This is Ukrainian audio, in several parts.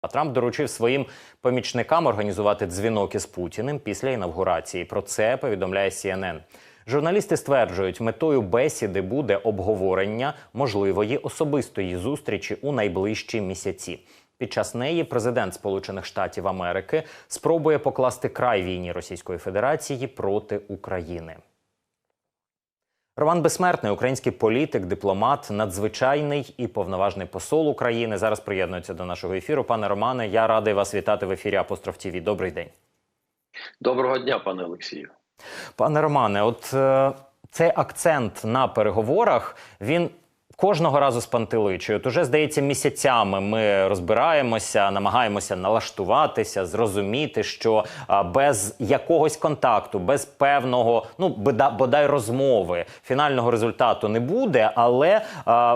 А Трамп доручив своїм помічникам організувати дзвінок із Путіним після інавгурації. Про це повідомляє CNN. Журналісти стверджують, метою бесіди буде обговорення можливої особистої зустрічі у найближчі місяці. Під час неї президент Сполучених Штатів Америки спробує покласти край війні Російської Федерації проти України. Роман Безсмертний, український політик, дипломат, надзвичайний і повноважний посол України. Зараз приєднується до нашого ефіру. Пане Романе, я радий вас вітати в ефірі Апостроф ТІВІ. Добрий день. Доброго дня, пане Олексію. Пане Романе, от е, цей акцент на переговорах він кожного разу спантеличує. От уже здається, місяцями ми розбираємося, намагаємося налаштуватися, зрозуміти, що без якогось контакту, без певного, ну бода- бодай розмови, фінального результату не буде, але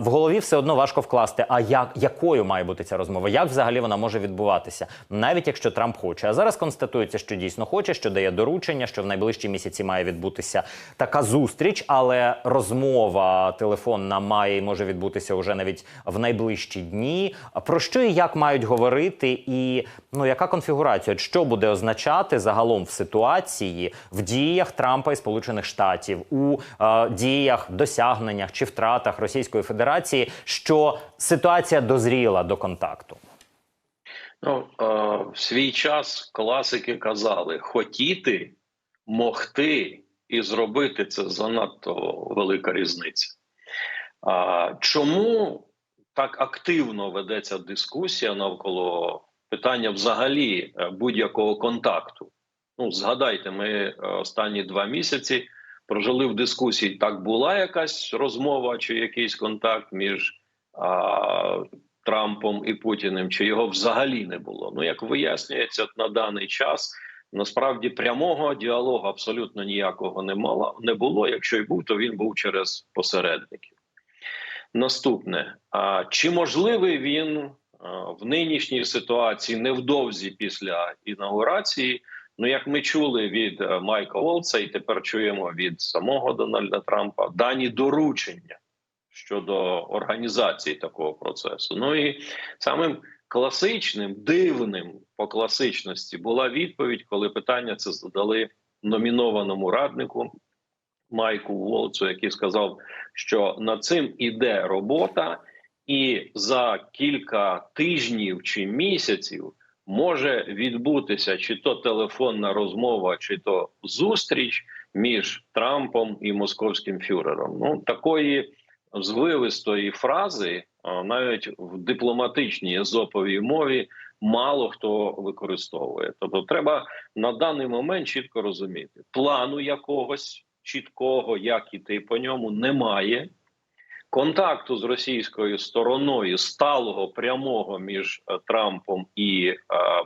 в голові все одно важко вкласти. А як якою має бути ця розмова? Як взагалі вона може відбуватися, навіть якщо Трамп хоче? А зараз констатується, що дійсно хоче, що дає доручення, що в найближчі місяці має відбутися така зустріч, але розмова телефонна має може відбутися вже навіть в найближчі дні. Про що і як мають говорити, і ну яка конфігурація? Що буде означати загалом в ситуації в діях Трампа і Сполучених Штатів у е, діях, досягненнях чи втратах Російської Федерації, що ситуація дозріла до контакту? Ну, е, в свій час класики казали: хотіти, могти і зробити це занадто велика різниця. Чому так активно ведеться дискусія навколо питання взагалі е, будь-якого контакту? Ну, згадайте, ми е, останні два місяці прожили в дискусії. Так була якась розмова чи якийсь контакт між а, Трампом і Путіним, чи його взагалі не було. Ну як вияснюється на даний час, насправді прямого діалогу абсолютно ніякого не мало не було. Якщо й був, то він був через посередників. Наступне: а чи можливий він в нинішній ситуації невдовзі після інаугурації? Ну, як ми чули від е, Майка Волца, і тепер чуємо від самого Дональда Трампа дані доручення щодо організації такого процесу. Ну і самим класичним, дивним по класичності була відповідь, коли питання це задали номінованому раднику Майку Волцу, який сказав, що над цим іде робота, і за кілька тижнів чи місяців може відбутися чи то телефонна розмова, чи то зустріч між Трампом і московським фюрером. Ну такої звивистої фрази, навіть в дипломатичній езоповій мові, мало хто використовує. Тобто, треба на даний момент чітко розуміти, плану якогось чіткого, як іти по ньому, немає. Контакту з російською стороною сталого прямого між е, Трампом і е,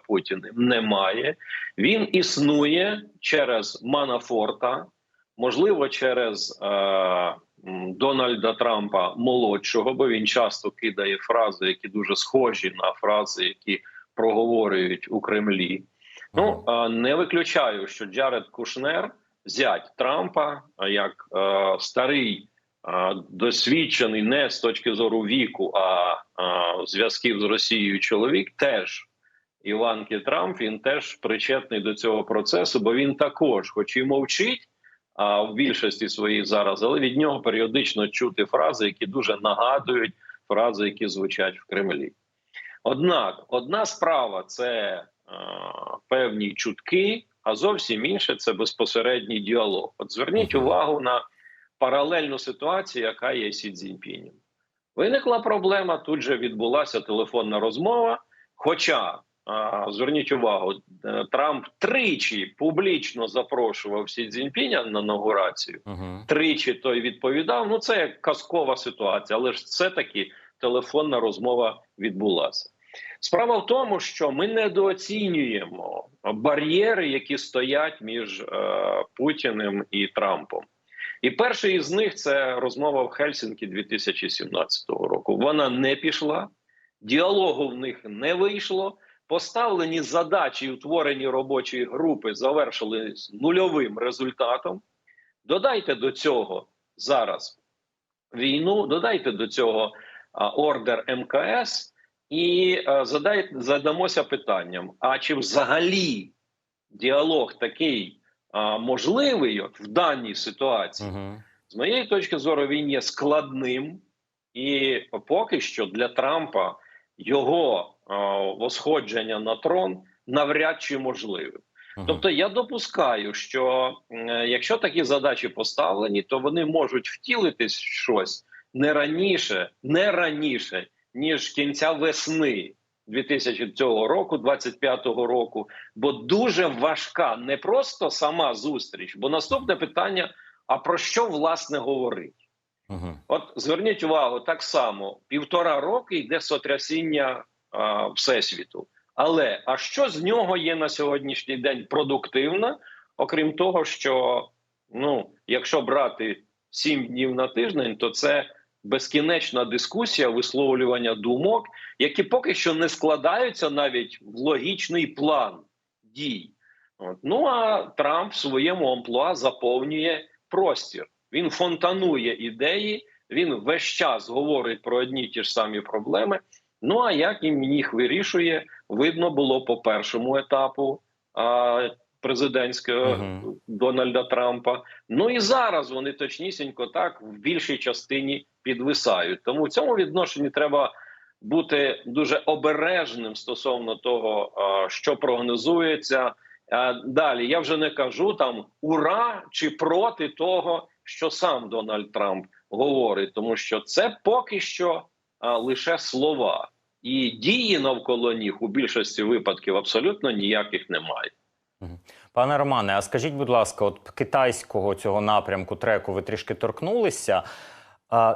Путіним немає. Він існує через Манафорта, можливо, через е, Дональда Трампа молодшого, бо він часто кидає фрази, які дуже схожі на фрази, які проговорюють у Кремлі. Ну е, не виключаю, що Джаред Кушнер, зять Трампа, як е, старий. а, Досвідчений не з точки зору віку, а, а зв'язків з Росією чоловік теж Іванки Трамп він теж причетний до цього процесу, бо він також, хоч і мовчить, а в більшості своїх зараз, але від нього періодично чути фрази, які дуже нагадують фрази, які звучать в Кремлі. Однак, одна справа це е, певні чутки, а зовсім інше це безпосередній діалог. От зверніть увагу на паралельну ситуацію, яка є Сі Цзіньпінем. Виникла проблема. Тут же відбулася телефонна розмова. Хоча зверніть увагу, е, Трамп тричі публічно запрошував Сі Цзіньпіня на інаугурацію. Угу. Тричі той відповідав. Ну це як казкова ситуація, але ж все таки телефонна розмова відбулася. Справа в тому, що ми недооцінюємо бар'єри, які стоять між е, Путіним і Трампом. І перший із них це розмова в Хельсінкі 2017 року. Вона не пішла, діалогу в них не вийшло. Поставлені задачі і утворені робочої групи завершили нульовим результатом. Додайте до цього зараз війну, додайте до цього ордер МКС, і е, задай, задамося питанням: а чи взагалі діалог такий е, можливий от в даній ситуації? Угу. З моєї точки зору, він є складним, і поки що для Трампа його е, восходження на трон навряд чи можливе. Тобто я допускаю, що якщо такі задачі поставлені, то вони можуть втілитись в щось не раніше, не раніше, ніж кінця весни 2000 цього року, 25-го року, бо дуже важка не просто сама зустріч, бо наступне питання: а про що власне говорить? Угу. От зверніть увагу, так само півтора роки йде сотрясіння а, всесвіту. Але а що з нього є на сьогоднішній день продуктивно, окрім того, що ну, якщо брати сім днів на тиждень, то це безкінечна дискусія, висловлювання думок, які поки що не складаються навіть в логічний план дій. От. Ну а Трамп в своєму амплуа заповнює простір. Він фонтанує ідеї, він весь час говорить про одні й ті ж самі проблеми. Ну а як він їх вирішує, видно було по першому етапу а, президентського Мгм. Дональда Трампа. Ну і зараз вони точнісінько так в більшій частині підвисають. Тому в цьому відношенні треба бути дуже обережним стосовно того, що прогнозується. Далі я вже не кажу там ура чи проти того, що сам Дональд Трамп говорить, тому що це поки що лише слова, і дії навколо них у більшості випадків абсолютно ніяких немає. Пане Романе, а скажіть, будь ласка, от китайського цього напрямку треку ви трішки торкнулися.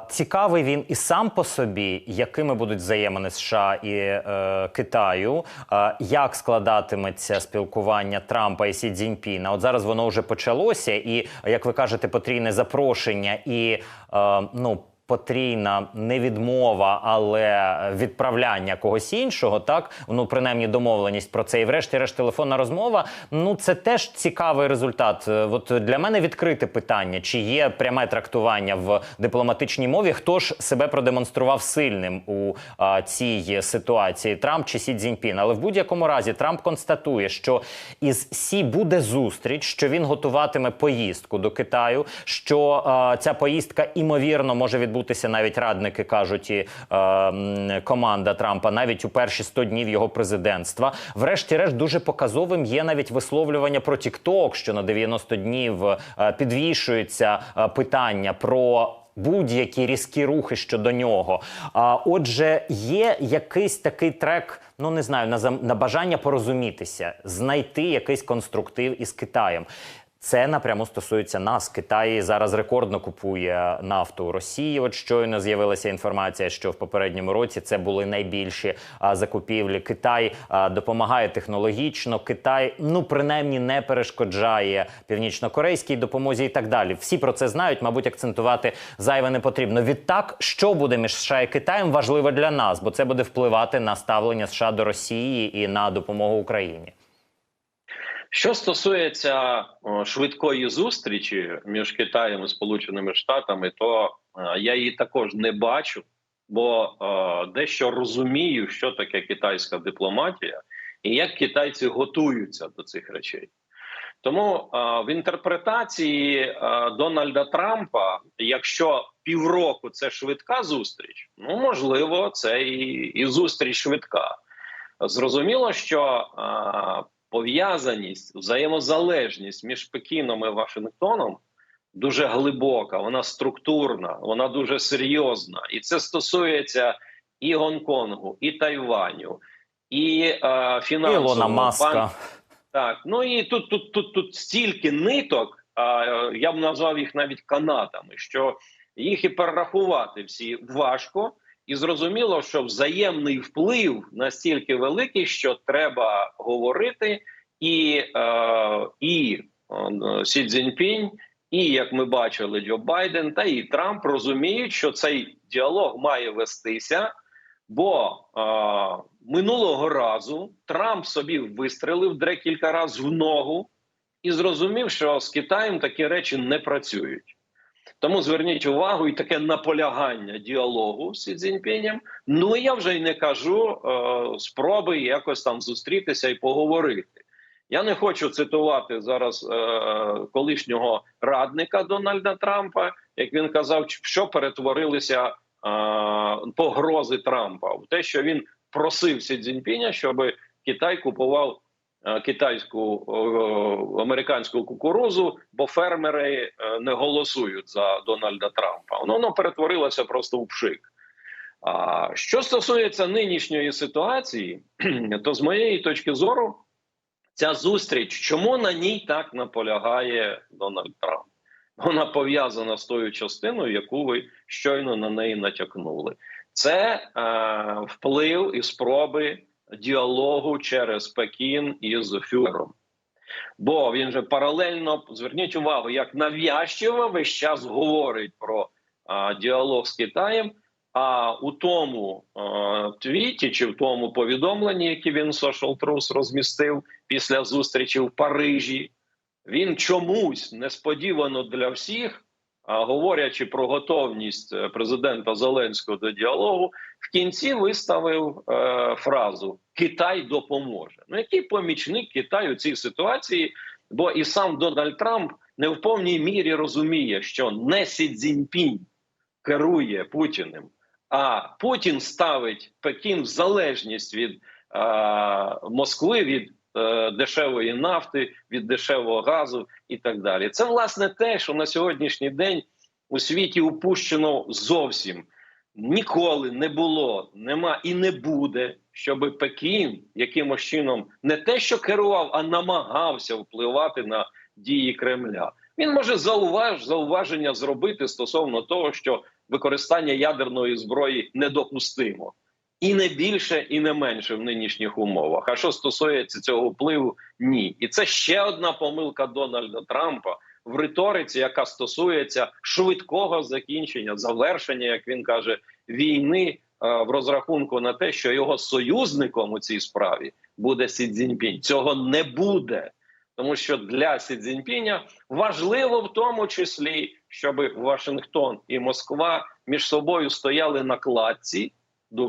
Цікавий він і сам по собі, якими будуть взаємини США і е, Китаю, е, як складатиметься спілкування Трампа і Сі Цзіньпіна. От зараз воно вже почалося, і як ви кажете, потрійне запрошення і е, ну. Потрійна не відмова, але відправляння когось іншого, так ну принаймні домовленість про це, і врешті-решт телефонна розмова. Ну це теж цікавий результат. Е, От для мене відкрите питання: чи є пряме трактування в дипломатичній мові? Хто ж себе продемонстрував сильним у а, цій ситуації? Трамп чи Сі Цзіньпін? Але в будь-якому разі Трамп констатує, що із Сі буде зустріч, що він готуватиме поїздку до Китаю. Що а, ця поїздка імовірно може відбутися навіть радники кажуть і е, команда Трампа навіть у перші 100 днів його президентства. Врешті-решт дуже показовим є навіть висловлювання про TikTok, що на 90 днів е, підвішується е, питання про. Будь-які різкі рухи щодо нього. А отже, є якийсь такий трек, ну не знаю, на на бажання порозумітися, знайти якийсь конструктив із Китаєм. Це напряму стосується нас. Китай зараз рекордно купує нафту у Росії. От щойно з'явилася інформація, що в попередньому році це були найбільші а, закупівлі. Китай а, допомагає технологічно. Китай, ну принаймні, не перешкоджає північно-корейській допомозі і так далі. Всі про це знають. Мабуть, акцентувати зайве не потрібно. Відтак, що буде між США і Китаєм, важливо для нас, бо це буде впливати на ставлення США до Росії і на допомогу Україні. Що стосується швидкої зустрічі між Китаєм і Сполученими Штатами, то е, я її також не бачу, бо дещо розумію, що таке китайська дипломатія і як китайці готуються до цих речей. Тому е, в інтерпретації е, Дональда Трампа, якщо півроку це швидка зустріч, ну можливо, це і, і зустріч швидка. Зрозуміло, що пов'язаність, взаємозалежність між Пекіном і Вашингтоном дуже глибока, вона структурна, вона дуже серйозна, і це стосується і Гонконгу, і Тайваню, і е, фінансового Маска. банку. Так, ну і тут, тут, тут, тут стільки ниток, а е, я б назвав їх навіть канатами, що їх і перерахувати всі важко. І зрозуміло, що взаємний вплив настільки великий, що треба говорити, і, е, і е, Сі Цзіньпінь, і як ми бачили, Джо Байден та і Трамп розуміють, що цей діалог має вестися. Бо е, минулого разу Трамп собі вистрелив декілька разів в ногу і зрозумів, що з Китаєм такі речі не працюють. Тому зверніть увагу і таке наполягання діалогу з Цзіньпінем. Ну я вже й не кажу е, спроби якось там зустрітися і поговорити. Я не хочу цитувати зараз е, колишнього радника Дональда Трампа, як він казав, що перетворилися е, погрози Трампа в те, що він просив Сі Цзіньпіня, щоб Китай купував китайську е, американську кукурузу, бо фермери е, не голосують за Дональда Трампа. Воно, воно перетворилося просто в пшик. А що стосується нинішньої ситуації, то з моєї точки зору, ця зустріч, чому на ній так наполягає Дональд Трамп? Вона пов'язана з тою частиною, яку ви щойно на неї натякнули. Це е, вплив і спроби діалогу через Пекін із Фюрером. Бо він же паралельно зверніть увагу, як нав'язчиво весь час говорить про а, діалог з Китаєм. А у тому е, твіті чи в тому повідомленні, яке він Social Truth розмістив після зустрічі в Парижі, він чомусь несподівано для всіх, а говорячи про готовність е, президента Зеленського до діалогу, в кінці виставив е, фразу Китай допоможе. Ну який помічник Китаю у цій ситуації? Бо і сам Дональд Трамп не в повній мірі розуміє, що не Сі Цзіньпінь керує Путіним, а Путін ставить Пекін в залежність від е, Москви, від дешевої нафти, від дешевого газу і так далі. Це власне те, що на сьогоднішній день у світі упущено зовсім ніколи не було, нема і не буде, щоб Пекін якимось чином не те, що керував, а намагався впливати на дії Кремля. Він може зауваж, зауваження зробити стосовно того, що використання ядерної зброї недопустимо. І не більше, і не менше в нинішніх умовах. А що стосується цього впливу, ні. І це ще одна помилка Дональда Трампа в риториці, яка стосується швидкого закінчення, завершення, як він каже, війни е, в розрахунку на те, що його союзником у цій справі буде Сі Цзіньпінь. Цього не буде. Тому що для Сі Цзіньпіня важливо в тому числі, щоб Вашингтон і Москва між собою стояли на кладці,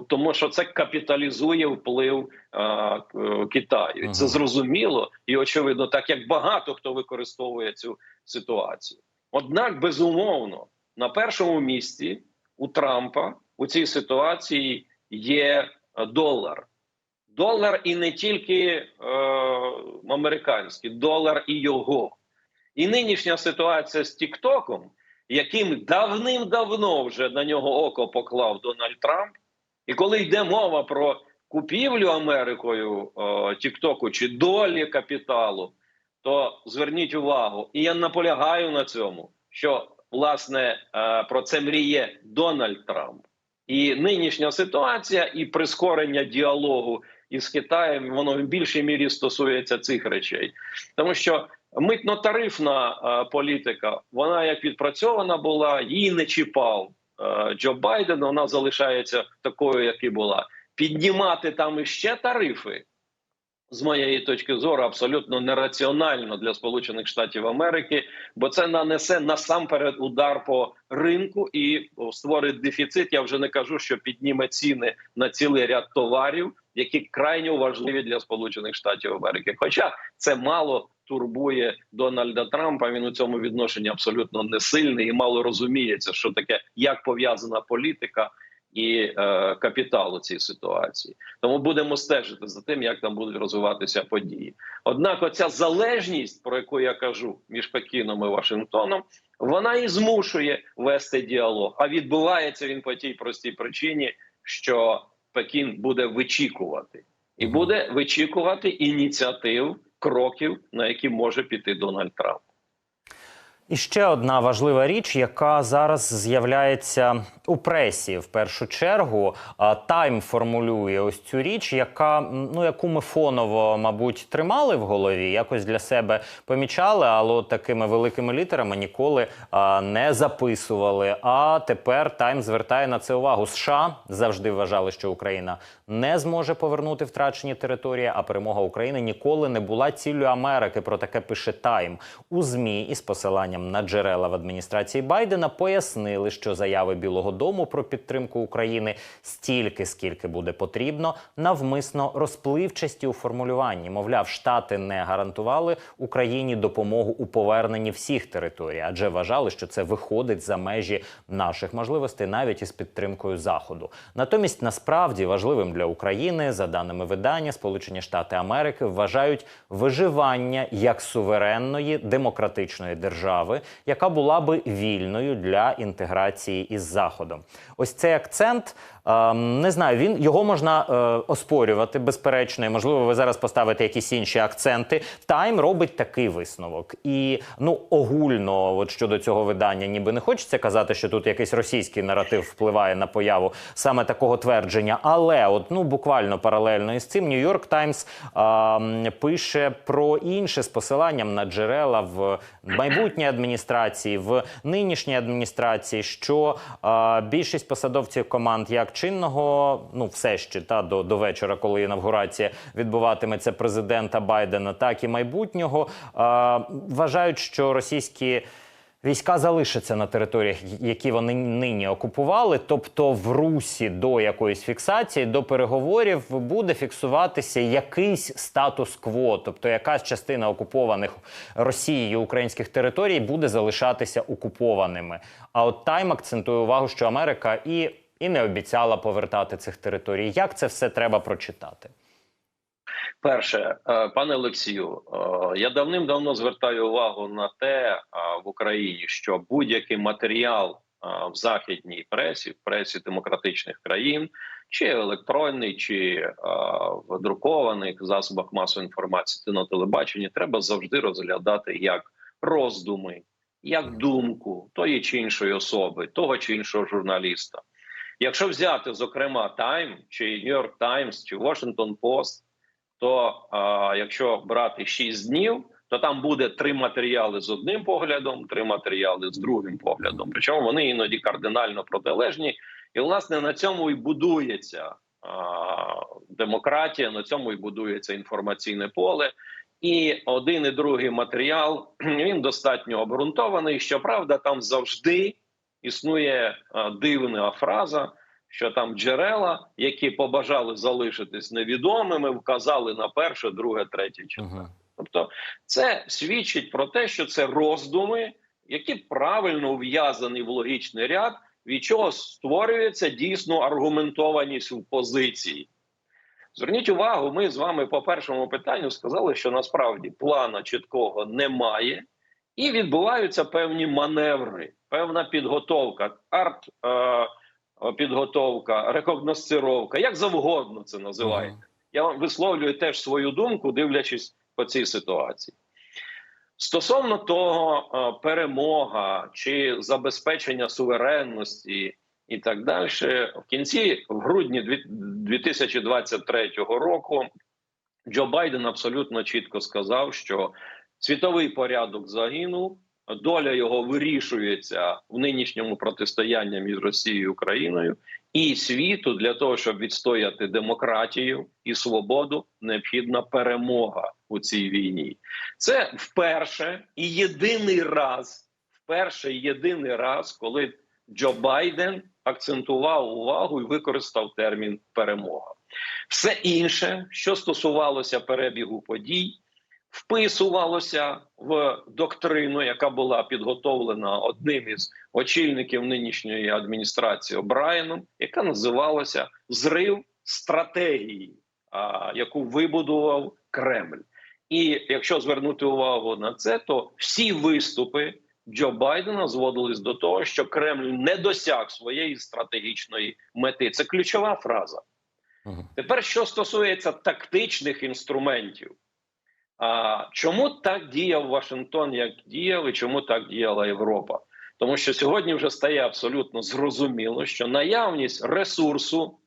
тому що це капіталізує вплив е, Китаю. І Це зрозуміло і очевидно, так як багато хто використовує цю ситуацію. Однак, безумовно, на першому місці у Трампа у цій ситуації є е, долар. Долар і не тільки е, американський, долар і його. І нинішня ситуація з Тіктоком, яким давним-давно вже на нього око поклав Дональд Трамп, і коли йде мова про купівлю Америкою Тіктоку чи долі капіталу, то зверніть увагу, і я наполягаю на цьому, що власне е, про це мріє Дональд Трамп. І нинішня ситуація, і прискорення діалогу із Китаєм, воно в більшій мірі стосується цих речей, тому що митно-тарифна е, політика, вона як відпрацьована була, її не чіпав Джо Байден. Вона залишається такою, як і була. Піднімати там іще тарифи. З моєї точки зору, абсолютно нераціонально для Сполучених Штатів Америки, бо це нанесе насамперед удар по ринку і створить дефіцит. Я вже не кажу, що підніме ціни на цілий ряд товарів, які крайне важливі для Сполучених Штатів Америки. Хоча це мало турбує Дональда Трампа. Він у цьому відношенні абсолютно не сильний і мало розуміється, що таке як пов'язана політика і е, капітал у цій ситуації. Тому будемо стежити за тим, як там будуть розвиватися події. Однак, оця залежність, про яку я кажу між Пекіном і Вашингтоном, вона і змушує вести діалог. А відбувається він по тій простій причині, що Пекін буде вичікувати і буде вичікувати ініціатив кроків, на які може піти Дональд Трамп. І ще одна важлива річ, яка зараз з'являється у пресі в першу чергу. Тайм формулює ось цю річ, яка ну яку ми фоново, мабуть, тримали в голові, якось для себе помічали, але такими великими літерами ніколи а, не записували. А тепер Тайм звертає на це увагу. США завжди вважали, що Україна не зможе повернути втрачені території, а перемога України ніколи не була ціллю Америки. Про таке пише Тайм у змі із посиланням посиланням на джерела в адміністрації Байдена пояснили, що заяви Білого Дому про підтримку України стільки, скільки буде потрібно, навмисно розпливчасті у формулюванні. Мовляв, штати не гарантували Україні допомогу у поверненні всіх територій, адже вважали, що це виходить за межі наших можливостей, навіть із підтримкою заходу. Натомість, насправді важливим для України, за даними видання, Сполучені Штати Америки вважають виживання як суверенної демократичної держави, яка була би вільною для інтеграції із заходом. Ось цей акцент. Ем, Не знаю, він його можна е, оспорювати безперечно. і, Можливо, ви зараз поставите якісь інші акценти. Тайм робить такий висновок, і ну огульно, от щодо цього видання, ніби не хочеться казати, що тут якийсь російський наратив впливає на появу саме такого твердження. Але от ну буквально паралельно із цим Нью-Йорк Таймс ем, пише про інше з посиланням на джерела в майбутній адміністрації, в нинішній адміністрації, що е, більшість посадовців команд як чинного, ну все ще та до, до вечора, коли інавгурація відбуватиметься президента Байдена, так і майбутнього, е, вважають, що російські. Війська залишаться на територіях, які вони нині окупували. Тобто, в русі до якоїсь фіксації, до переговорів буде фіксуватися якийсь статус-кво, тобто якась частина окупованих Росією українських територій буде залишатися окупованими. А от Тайм акцентує увагу, що Америка і, і не обіцяла повертати цих територій. Як це все треба прочитати? Перше, е, пане Олексію, е, я давним-давно звертаю увагу на те е, в Україні, що будь-який матеріал в західній пресі, в пресі демократичних країн, чи електронний, чи в друкованих засобах масової інформації та на телебаченні, треба завжди розглядати як роздуми, як думку тої чи іншої особи, того чи іншого журналіста. Якщо взяти зокрема Time, чи York Times, чи Washington Post, то а, якщо брати 6 днів, то там буде три матеріали з одним поглядом, три матеріали з другим поглядом. Причому вони іноді кардинально протилежні, і власне на цьому і будується а, демократія, на цьому і будується інформаційне поле. І один і другий матеріал він достатньо обґрунтований. Щоправда, там завжди існує дивна фраза що там джерела, які побажали залишитись невідомими, вказали на перше, друге, третє. Uh Тобто, це свідчить про те, що це роздуми, які правильно ув'язані в логічний ряд, від чого створюється дійсно аргументованість в позиції. Зверніть увагу, ми з вами по першому питанню сказали, що насправді плана чіткого немає, і відбуваються певні маневри, певна підготовка. арт. Е підготовка, рекогносцировка, як завгодно це називаєте. Я вам висловлюю теж свою думку, дивлячись по цій ситуації. Стосовно того, перемога чи забезпечення суверенності і так далі, в кінці в грудні 2023 року Джо Байден абсолютно чітко сказав, що світовий порядок загинув, доля його вирішується в нинішньому протистоянні між Росією і Україною і світу для того, щоб відстояти демократію і свободу, необхідна перемога у цій війні. Це вперше і єдиний раз, вперше і єдиний раз, коли Джо Байден акцентував увагу і використав термін перемога. Все інше, що стосувалося перебігу подій, вписувалося в доктрину, яка була підготовлена одним із очільників нинішньої адміністрації Брайаном, яка називалася зрив стратегії, яку вибудував Кремль. І якщо звернути увагу на це, то всі виступи Джо Байдена зводились до того, що Кремль не досяг своєї стратегічної мети. Це ключова фраза. Тепер, що стосується тактичних інструментів, а чому так діяв Вашингтон, як діяв, і чому так діяла Європа? Тому що сьогодні вже стає абсолютно зрозуміло, що наявність ресурсу,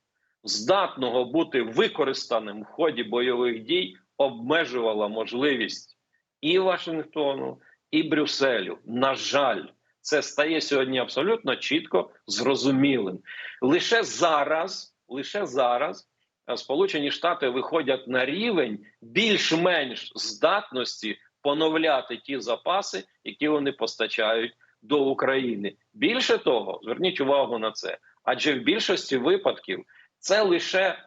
здатного бути використаним в ході бойових дій, обмежувала можливість і Вашингтону, і Брюсселю. На жаль, це стає сьогодні абсолютно чітко зрозумілим. Лише зараз, лише зараз Сполучені Штати виходять на рівень більш-менш здатності поновляти ті запаси, які вони постачають до України. Більше того, зверніть увагу на це, адже в більшості випадків це лише е,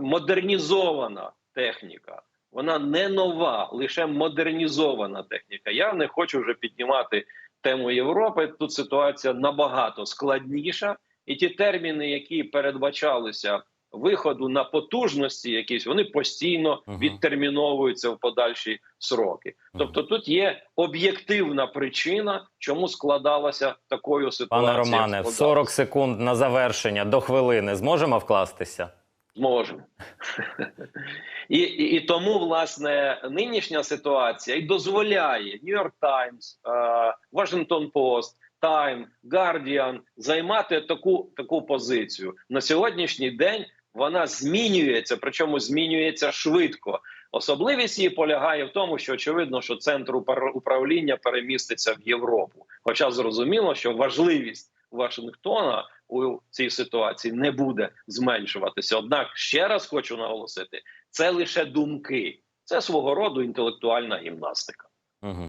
модернізована техніка. Вона не нова, лише модернізована техніка. Я не хочу вже піднімати тему Європи. Тут ситуація набагато складніша, і ті терміни, які передбачалися виходу на потужності, якісь вони постійно відтерміновуються в подальші сроки. Тобто, тут є об'єктивна причина, чому складалася такою ситуацією. Пане Романе, 40 секунд на завершення до хвилини зможемо вкластися? Можемо. І, і, і тому, власне, нинішня ситуація і дозволяє New York Times, е, Washington Post, Time, Guardian займати таку, таку позицію. На сьогоднішній день вона змінюється, причому змінюється швидко. Особливість її полягає в тому, що очевидно, що центр управління переміститься в Європу. Хоча зрозуміло, що важливість Вашингтона у цій ситуації не буде зменшуватися. Однак ще раз хочу наголосити: це лише думки, це свого роду інтелектуальна гімнастика.